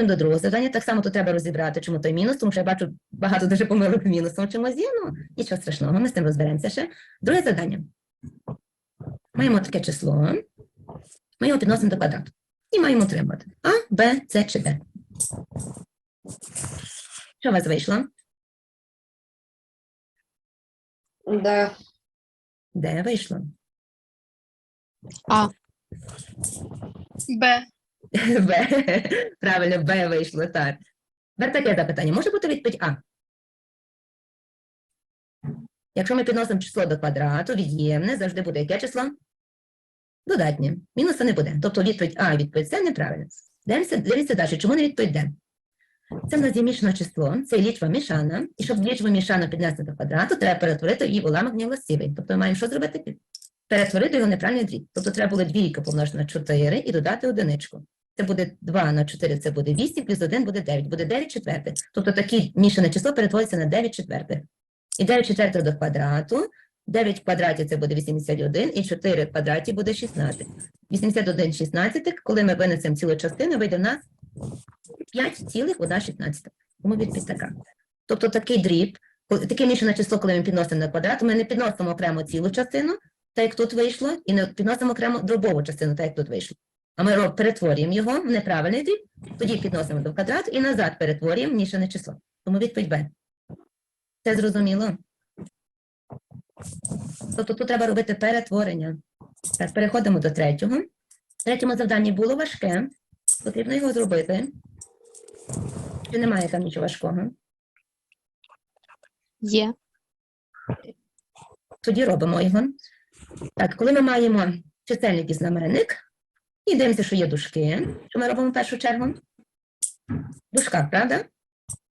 Переходимо до другого завдання. Так само тут треба розібрати, чому той мінус, тому що я бачу багато дуже помилок мінусом чомусь є. Ну, нічого страшного, ми з цим розберемося ще. Друге завдання. Маємо таке число. Ми його підносимо до квадрату. І маємо отримати А, Б, С чи Д. Що у вас вийшло? Да. Де вийшло? А. Б. Б. Правильно, Б вийшло, так. Тепер таке запитання. Може бути відповідь А? Якщо ми підносимо число до квадрату, від'ємне, завжди буде яке число? Додатнє. Мінуса не буде. Тобто відповідь А відповідь С неправильно. Дивимося, дивіться далі. Чому не відповідь Д? Це в нас є число, це лічба мішана, і щоб лічбу мішану піднести до квадрату, треба перетворити її в уламок невластивий. Тобто ми маємо що зробити? Перетворити його в неправильний дріб. Тобто треба було двійка помножити на 4 і додати одиничку. Це буде 2 на 4, це буде 8, плюс 1 буде 9, буде 9 четвертих. Тобто таке мішане число перетвориться на 9 четвертих. І 9 четвертих до квадрату, 9 в квадраті це буде 81, і 4 в квадраті буде 16. 81 16, коли ми винесемо цілу частину, вийде в нас 5,116. Тому відповідь така. Тобто такий дріб, таке мішане число, коли ми підносимо на квадрат, ми не підносимо окремо цілу частину, так як тут вийшло, і не підносимо окремо дробову частину, так як тут вийшло. А ми перетворюємо його в неправильний дріб, тоді підносимо до квадрату і назад перетворюємо в мішане число. Тому відповідь Б. Це зрозуміло? Тобто тут треба робити перетворення. Так, переходимо до третього. Третьому завданні було важке. Потрібно його зробити. Чи немає там нічого важкого? Є. Тоді робимо його. Так, коли ми маємо чисельник і знаменник, і дивимося, що є дужки, що ми робимо в першу чергу. Дужка, правда?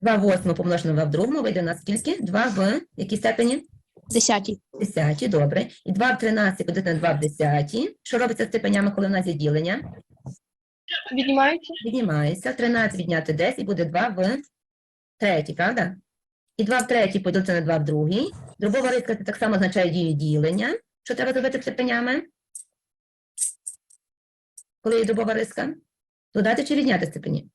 2 в восьму помножено 2 в другому, вийде у нас скільки? 2 в якій степені? Десятій. 10, добре. І 2 в 13 подати на 2 в 10. Що робиться з степенями, коли у нас є ділення? Віднімається? Віднімається. 13 відняти 10 буде 2 в третій, правда? І 2 в третій поділити на 2 в другій. Дробова риска це так само означає дію ділення. Що треба зробити з? Коли є добова риска? Додати чи відняти степені?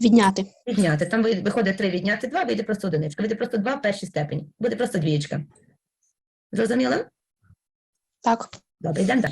Відняти. Відняти. Там виходить 3 відняти 2, вийде просто одиничка. Вийде просто 2 в першій степені. Буде просто двієчка. Зрозуміло? Так. Добре, йдемо далі.